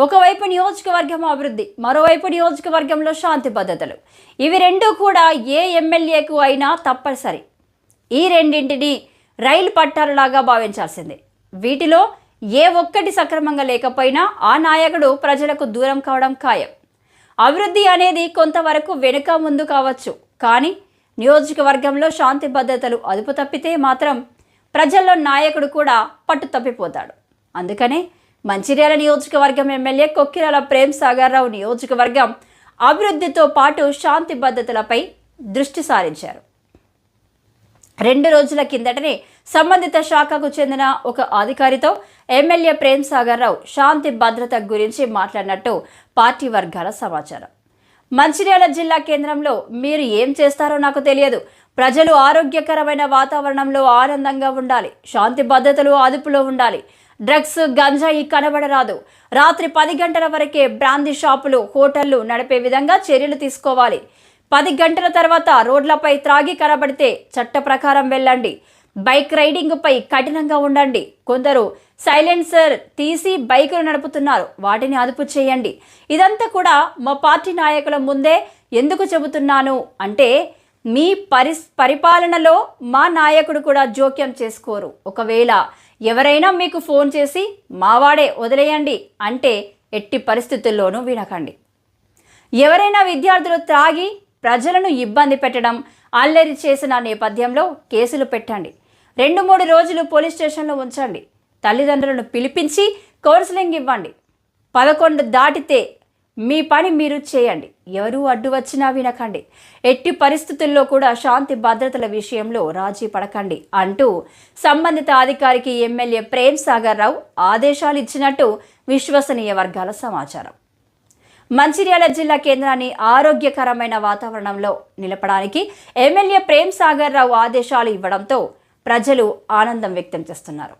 ఒకవైపు నియోజకవర్గం అభివృద్ధి మరోవైపు నియోజకవర్గంలో శాంతి భద్రతలు. ఇవి రెండు కూడా ఏ ఎమ్మెల్యేకు అయినా తప్పనిసరి. ఈ రెండింటిని రైలు పట్టాలలాగా భావించాల్సిందే. వీటిలో ఏ ఒక్కటి సక్రమంగా లేకపోయినా ఆ నాయకుడు ప్రజలకు దూరం కావడం ఖాయం. అభివృద్ధి అనేది కొంతవరకు వెనుక ముందు కావచ్చు కానీ నియోజకవర్గంలో శాంతి భద్రతలు అదుపు తప్పితే మాత్రం ప్రజల్లో నాయకుడు కూడా పట్టు తప్పిపోతాడు అందుకనే మంచిర్యాల నియోజకవర్గం ఎమ్మెల్యే కొక్కిరాల ప్రేమ్ సాగర్రావు నియోజకవర్గం అభివృద్ధితో పాటు శాంతి భద్రతలపై దృష్టి సారించారు. రెండు రోజుల కిందటనే సంబంధిత శాఖకు చెందిన ఒక అధికారితో ఎమ్మెల్యే ప్రేమ్ సాగర్ రావు శాంతి భద్రత గురించి మాట్లాడినట్టు పార్టీ వర్గాల సమాచారం. మంచిర్యాల జిల్లా కేంద్రంలో మీరు ఏం చేస్తారో నాకు తెలియదు. ప్రజలు ఆరోగ్యకరమైన వాతావరణంలో ఆనందంగా ఉండాలి. శాంతి భద్రతలు అదుపులో ఉండాలి. డ్రగ్స్ గంజాయి కనబడరాదు. రాత్రి పది గంటల వరకే బ్రాందీ షాపులు హోటళ్ళు నడిపే విధంగా చర్యలు తీసుకోవాలి. పది గంటల తర్వాత రోడ్లపై త్రాగి కనబడితే చట్ట ప్రకారం వెళ్ళండి. బైక్ రైడింగ్పై కఠినంగా ఉండండి. కొందరు సైలెన్సర్ తీసి బైకులు నడుపుతున్నారు. వాటిని అదుపు చేయండి. ఇదంతా కూడా మా పార్టీ నాయకుల ముందే ఎందుకు చెబుతున్నాను అంటే మీ పరి పరిపాలనలో మా నాయకుడు కూడా జోక్యం చేసుకోరు. ఒకవేళ ఎవరైనా మీకు ఫోన్ చేసి మావాడే వదిలేయండి అంటే ఎట్టి పరిస్థితుల్లోనూ వినకండి. ఎవరైనా విద్యార్థులు త్రాగి ప్రజలను ఇబ్బంది పెట్టడం అల్లరి చేసిన నేపథ్యంలో కేసులు పెట్టండి. రెండు మూడు రోజులు పోలీస్ స్టేషన్లో ఉంచండి. తల్లిదండ్రులను పిలిపించి కౌన్సిలింగ్ ఇవ్వండి. పదకొండు దాటితే మీ పని మీరు చేయండి. ఎవరు అడ్డు వచ్చినా వినకండి. ఎట్టి పరిస్థితుల్లో కూడా శాంతి భద్రతల విషయంలో రాజీ పడకండి అంటూ సంబంధిత అధికారికి ఎమ్మెల్యే ప్రేమ్ సాగర్ రావు ఆదేశాలు ఇచ్చినట్టు విశ్వసనీయ వర్గాల సమాచారం. మంచిర్యాల జిల్లా కేంద్రాన్ని ఆరోగ్యకరమైన వాతావరణంలో నిలపడానికి ఎమ్మెల్యే ప్రేమ్ సాగర్ రావు ఆదేశాలు ఇవ్వడంతో ప్రజలు ఆనందం వ్యక్తం చేస్తున్నారు.